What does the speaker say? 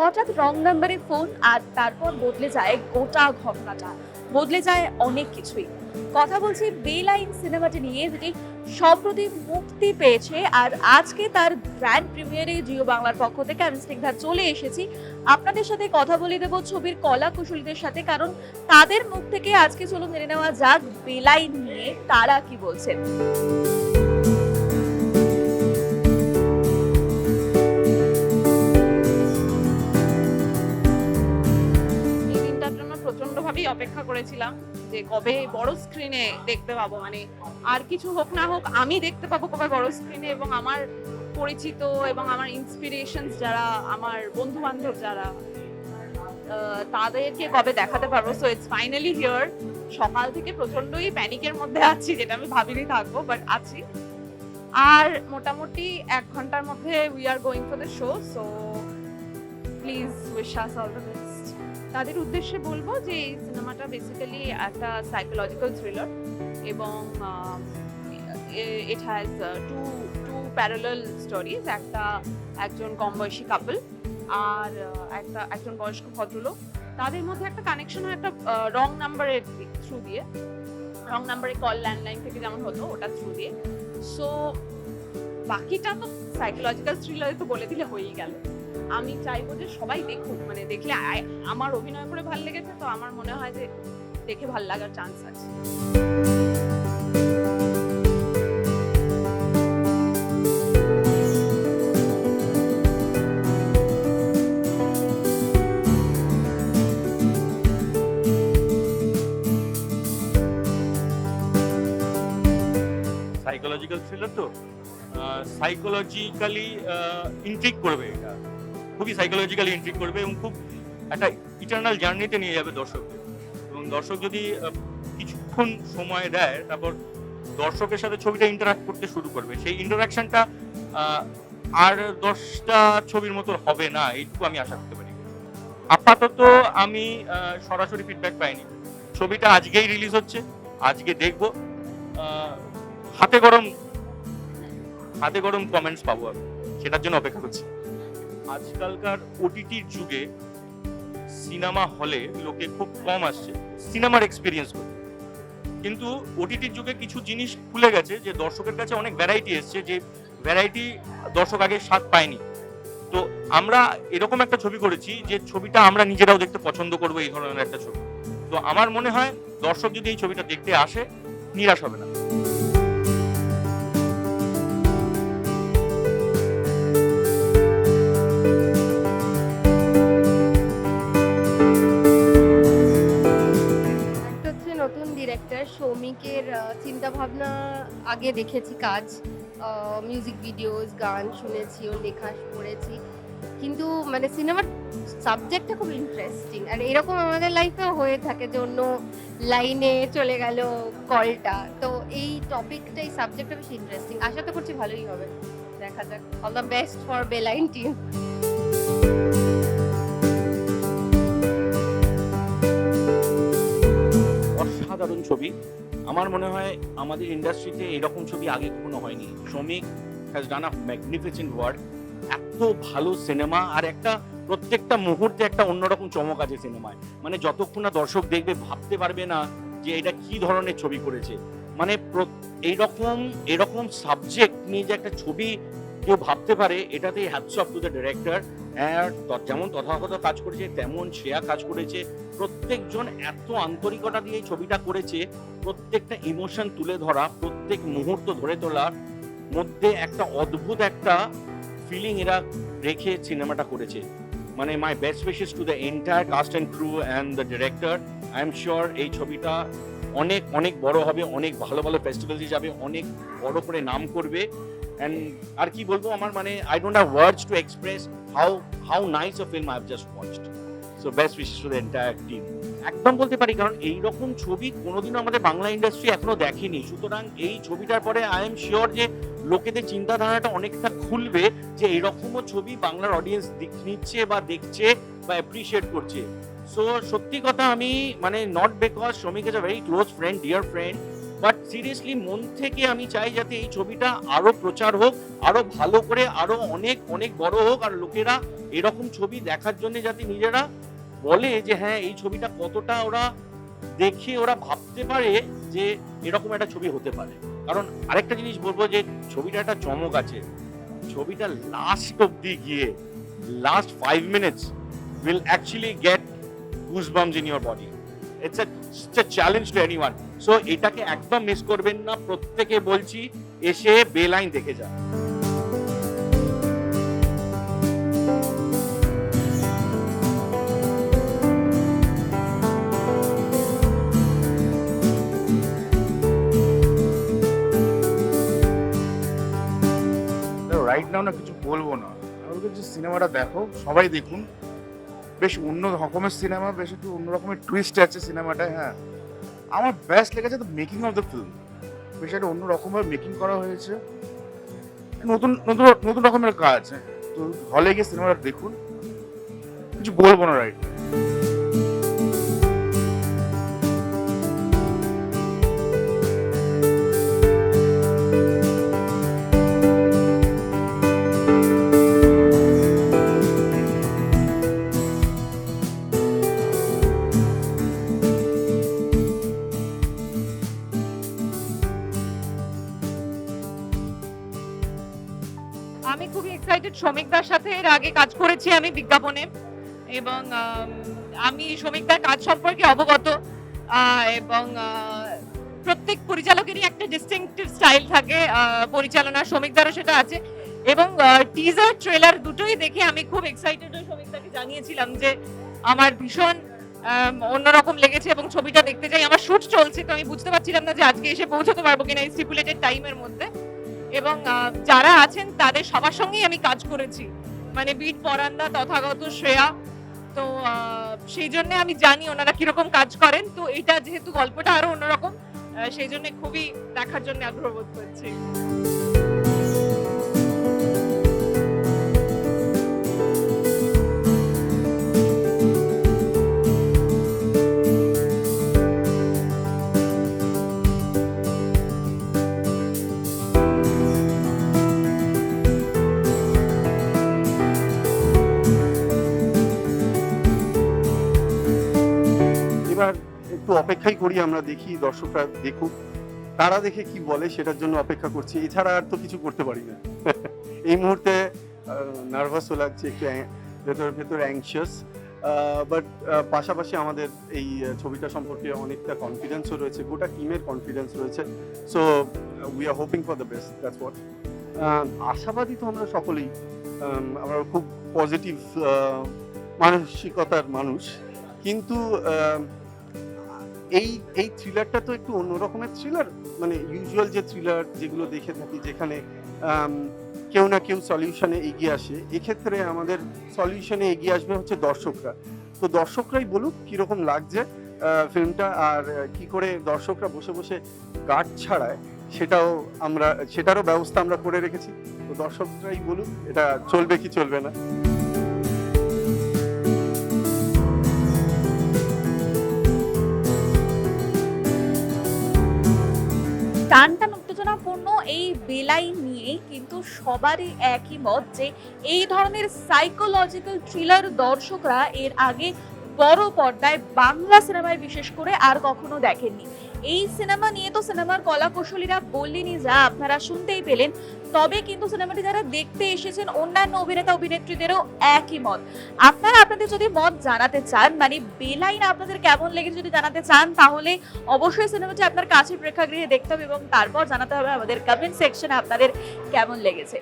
হঠাৎ রং নাম্বারে ফোন আর তারপর বদলে যায় গোটা ঘটনাটা। বদলে যায় অনেক কিছুই। কথা বলছি বেলাইন সিনেমাটি নিয়ে যেটি সম্প্রতি মুক্তি পেয়েছে আর আজকে তার গ্র্যান্ড প্রিমিয়ারে জিও বাংলার পক্ষ থেকে আমি স্নিগ্ধা চলে এসেছি। আপনাদের সাথে কথা বলে দেবো ছবির কলা কুশলীদের সাথে, কারণ তাদের মুখ থেকে আজকে চলুন মেনে নেওয়া যাক বেলাইন নিয়ে তারা কি বলছেন। অপেক্ষা করেছিলাম যে কবে বড় স্ক্রিনে দেখতে পাবো। মানে আর কিছু হোক না হোক, আমি দেখতে পাবো কবে বড় স্ক্রিনে এবং আমার পরিচিত এবং আমার ইন্সপিরেশন যারা, আমার বন্ধু বান্ধব যারা তাদেরকে কবে দেখাতে পারব? সো ইটস ফাইনালি হিয়ার সকাল থেকে প্রচন্ডই প্যানিকের মধ্যে আছি, যেটা আমি ভাবিনি থাকব বাট আছি। আর মোটামুটি এক ঘণ্টার মধ্যে we are going for the show so please wish us all the best তাদের উদ্দেশ্যে বলব যে এই সিনেমাটা বেসিক্যালি একটা সাইকোলজিক্যাল থ্রিলার এবং it has two two parallel stories একটা একজন কম বয়সী কাপল আর একটা, একজন বয়স্ক ভদ্রলোক। তাদের মধ্যে একটা কানেকশন হয় একটা রং নাম্বারের থ্রু দিয়ে। রং নাম্বারে কল ল্যান্ডলাইন থেকে যেমন হতো, ওটা থ্রু দিয়ে। সো বাকিটা তো সাইকোলজিক্যাল থ্রিলারে তো বলে দিলে হয়েই গেল। আমি চাইব যে সবাই দেখুক মানে দেখলে আমার অভিনয় করে ভালো লেগেছে, তো আমার মনে হয় যে দেখে ভালো লাগার চান্স আছে। সাইকোলজিক্যাল থ্রিলার তো? সাইকোলজিক্যালি ইন্ট্রিক করবে এটা। খুবই সাইকোলজিক্যালি ইন্ট্রিক করবে এবং খুব একটা ইটার্নাল জার্নিতে নিয়ে যাবে দর্শককে এবং দর্শক যদি কিছুক্ষণ সময় দেয়, তারপর দর্শকের সাথে ছবিটা ইন্টারাক্ট করতে শুরু করবে। সেই ইন্টারাকশনটা আর দশটা ছবির মতো হবে না, এইটুকু আমি আশা করতে পারি। আপাতত আমি সরাসরি ফিডব্যাক পাইনি। ছবিটা আজকেই রিলিজ হচ্ছে, আজকে দেখব। হাতে গরম হাতে গরম কমেন্টস পাবো আমি। সেটার জন্য অপেক্ষা করছি। আজকালকার ওটিটির যুগে সিনেমা হলে লোকে খুব কম আসছে, সিনেমার এক্সপিরিয়েন্স করতে কিন্তু ওটিটির যুগে কিছু জিনিস খুলে গেছে যে দর্শকের কাছে অনেক ভ্যারাইটি এসছে যে ভ্যারাইটি দর্শক আগে স্বাদ পায়নি। তো আমরা এরকম একটা ছবি করেছি যে ছবিটা আমরা নিজেরাও দেখতে পছন্দ করব এই ধরনের একটা ছবি। তো আমার মনে হয় দর্শক যদি এই ছবিটা দেখতে আসে, নিরাশ হবে না। ডিরেক্টর সৌমিকের চিন্তা ভাবনা আগে দেখেছি কাজ মিউজিক ভিডিওস গান শুনেছি, ওর লেখা পড়েছি। কিন্তু মানে সিনেমার সাবজেক্টটা খুব ইন্টারেস্টিং আর এরকম আমাদের লাইফেও হয়ে থাকে যে অন্য লাইনে চলে গেল কলটা তো এই টপিকটা এই সাবজেক্টটা বেশি ইন্টারেস্টিং আশা তো করছি ভালোই হবে। দেখা যাক। All the best for Belaine team অসাধারণ ছবি। আমার মনে হয় আমাদের ইন্ডাস্ট্রিতে এরকম ছবি আগে কখনো হয়নি। শ্রমিক has done a magnificent work এত ভালো সিনেমা আর একটা প্রত্যেকটা মুহূর্তে একটা অন্যরকম চমক আছে সিনেমায়। মানে যতক্ষণ না দর্শক দেখবে, ভাবতে পারবে না যে এটা কি ধরনের ছবি করেছে। মানে এইরকম, এরকম সাবজেক্ট নিয়ে যে একটা ছবি কেউ ভাবতে পারে এটাতেই hats off to the director যেমন তথাগত কাজ করেছে, তেমন শ্রেয়া কাজ করেছে। প্রত্যেকজন এত আন্তরিকতা দিয়ে ছবিটা করেছে, প্রত্যেকটা ইমোশন তুলে ধরা, প্রত্যেক মুহূর্ত ধরে তোলার মধ্যে একটা অদ্ভুত একটা ফিলিং এরা রেখে সিনেমাটা করেছে। মানে my best wishes to the entire cast and crew and the director I am sure এই ছবিটা অনেক অনেক বড় হবে, অনেক ভালো ভালো ফেস্টিভ্যালে যাবে, অনেক বড় করে নাম করবে। অ্যান্ড আর কি বলব, আমার মানে I don't have words to express how how nice a film I have just watched so best wishes to the entire team একদম বলতে পারি, কারণ এই রকম ছবি কোনোদিনও আমাদের বাংলা ইন্ডাস্ট্রি এখনও দেখেনি। সুতরাং এই ছবিটার পরে আই এম শিওর যে লোকেদের চিন্তাধারাটা অনেকটা খুলবে যে এরকমও ছবি বাংলার অডিয়েন্স নিচ্ছে বা দেখছে বা অ্যাপ্রিসিয়েট করছে। সো সত্যি কথা আমি মানে not because Shramik is a very close friend dear friend but seriously মন থেকে আমি চাই যাতে এই ছবিটা আরও প্রচার হোক, আরও ভালো করে, আরও অনেক অনেক বড় হোক, আর লোকেরা এরকম ছবি দেখার জন্য যাতে নিজেরা বলে যে হ্যাঁ এই ছবিটা কতটা ওরা দেখে, ওরা ভাবতে পারে যে এরকম একটা ছবি হতে পারে। কারণ আরেকটা জিনিস বলব যে, ছবিটা একটা চমক আছে। ছবিটা লাস্ট অব্দি গিয়ে last five minutes will actually get goosebumps in your body it's a challenge to anyone so এটাকে একদম মিস করবেন না। প্রত্যেকে বলছি, এসে বেলাইন দেখে যান। রাইট নাও না কিছু বলব না। আমি বলছি সিনেমাটা দেখো, সবাই দেখুন। বেশ অন্য রকমের সিনেমা বেশ একটু অন্য রকমের টুইস্ট আছে সিনেমাটায় হ্যাঁ। আমার বেস্ট লেগেছে the making of the film বেশ একটা অন্য রকমভাবে মেকিং করা হয়েছে। নতুন নতুন নতুন রকমের কাজ। তো হলে গিয়ে সিনেমাটা দেখুন। কিছু বলব না রাইট শ্রমিকদার সাথে এর আগে কাজ করেছি আমি বিজ্ঞাপনে। এবং, আমি শ্রমিকদার কাজ সম্পর্কে অবগত। এবং প্রত্যেক পরিচালকেরই একটা ডিস্টিংটিভ স্টাইল থাকে। পরিচালনা শ্রমিকদারও সেটা আছে। এবং টিজার ট্রেলার দুটোই দেখে আমি খুব এক্সাইটেড হয়ে শ্রমিকদাকে জানিয়েছিলাম যে আমার ভীষণ অন্যরকম লেগেছে এবং ছবিটা দেখতে যাই। আমার শুট চলছে, তো আমি বুঝতে পারছিলাম না যে আজকে এসে পৌঁছতে পারব কিনা এই স্টিপুলেটেড টাইমের মধ্যে। এবং যারা আছেন তাদের সবার সঙ্গেই আমি কাজ করেছি। মানে বিট পরান্দা তথাগত শ্রেয়া। তো সেই জন্য আমি জানি ওনারা কীরকম কাজ করেন। তো এটা যেহেতু গল্পটা আরও অন্যরকম সেই জন্য খুবই দেখার জন্য আগ্রহ বোধ করছি। করি, আমরা দেখি, দর্শকরা দেখুক। তারা দেখে কি বলে সেটার জন্য অপেক্ষা করছি। এছাড়া আর তো কিছু করতে পারি না। এই মুহূর্তে নার্ভাসও লাগছে, একটু ভেতর ভেতর অ্যাংশিয়াস বাট পাশাপাশি আমাদের এই ছবিটা সম্পর্কে অনেকটা কনফিডেন্সও রয়েছে, গোটা টিমের কনফিডেন্স রয়েছে। So we are hoping for the best that's what আশাবাদী তো আমরা সকলেই। আমরা খুব পজিটিভ মানসিকতার মানুষ। কিন্তু এই এই থ্রিলারটা তো একটু অন্য রকমের থ্রিলার মানে ইউজুয়াল যে থ্রিলার যেগুলো দেখে থাকি, যেখানে কেউ না কেউ সলিউশনে এগিয়ে আসে, এক্ষেত্রে আমাদের সলিউশনে এগিয়ে আসবে হচ্ছে দর্শকরা। তো দর্শকরাই বলুক কীরকম লাগছে ফিল্মটা আর কি করে দর্শকরা বসে বসে গার্ড ছাড়ায়, সেটাও আমরা, সেটারও ব্যবস্থা আমরা করে রেখেছি। তো দর্শকরাই বলুক, এটা চলবে কি চলবে না। টান টান উত্তেজনাপূর্ণ এই বেলাই নিয়ে কিন্তু সবারই একই মত যে এই ধরনের সাইকোলজিক্যাল থ্রিলার দর্শকরা এর আগে বড় পর্দায় বাংলা সিনেমায় বিশেষ করে আর কখনো দেখেননি। এই সিনেমা নিয়ে তো সিনেমার কলা কৌশলীরা বললেনই যা, আপনারা শুনতেই পেলেন। তবে কিন্তু সিনেমাটি যারা দেখতে এসেছেন, অন্যান্য অভিনেতা, অভিনেত্রীদেরও একই মত। আপনারা আপনাদের যদি মত জানাতে চান মানে বেলাইন আপনাদের কেমন লেগেছে যদি জানাতে চান, তাহলে অবশ্যই সিনেমাটি আপনার কাছে প্রেক্ষাগৃহে দেখতে হবে এবং তারপর জানাতে হবে আমাদের কমেন্ট সেকশনে আপনাদের কেমন লেগেছে।